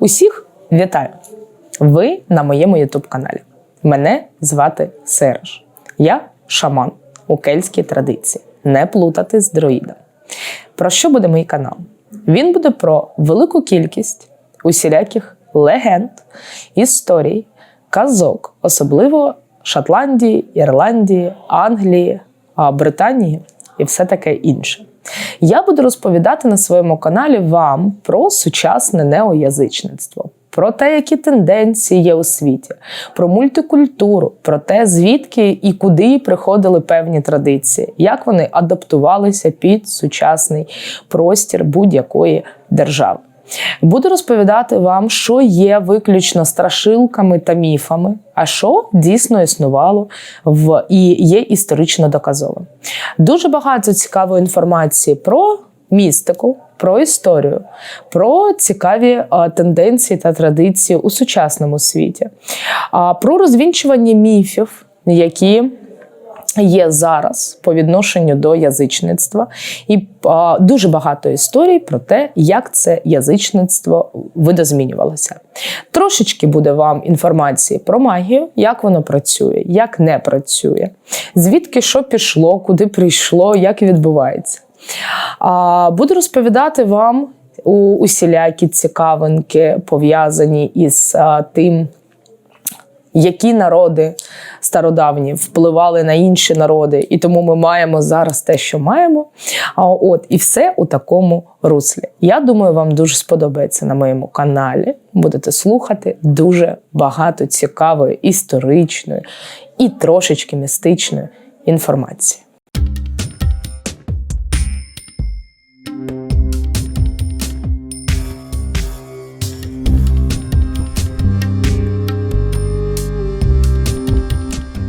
Усіх вітаю! Ви на моєму ютуб каналі. Мене звати Сереж. Я шаман у кельтській традиції. Не плутати з друїдом. Про що буде мій канал? Він буде про велику кількість усіляких легенд, історій, казок, особливо Шотландії, Ірландії, Англії, Британії і все таке інше. Я буду розповідати на своєму каналі вам про сучасне неоязичництво, про те, які тенденції є у світі, про мультикультуру, про те, звідки і куди приходили певні традиції, як вони адаптувалися під сучасний простір будь-якої держави. Буду розповідати вам, що є виключно страшилками та міфами, а що дійсно існувало в і є історично доказовим. Дуже багато цікавої інформації про містику, про історію, про цікаві а, тенденції та традиції у сучасному світі, а, про розвінчування міфів, які є зараз по відношенню до язичництва, і а, дуже багато історій про те, як це язичництво видозмінювалося. Трошечки буде вам інформації про магію, як воно працює, як не працює, звідки що пішло, куди прийшло, як відбувається. А, буду розповідати вам усілякі цікавинки, пов'язані із а, тим які народи стародавні впливали на інші народи, і тому ми маємо зараз те, що маємо. А от і все у такому руслі. Я думаю, вам дуже сподобається на моєму каналі. Будете слухати дуже багато цікавої історичної і трошечки містичної інформації.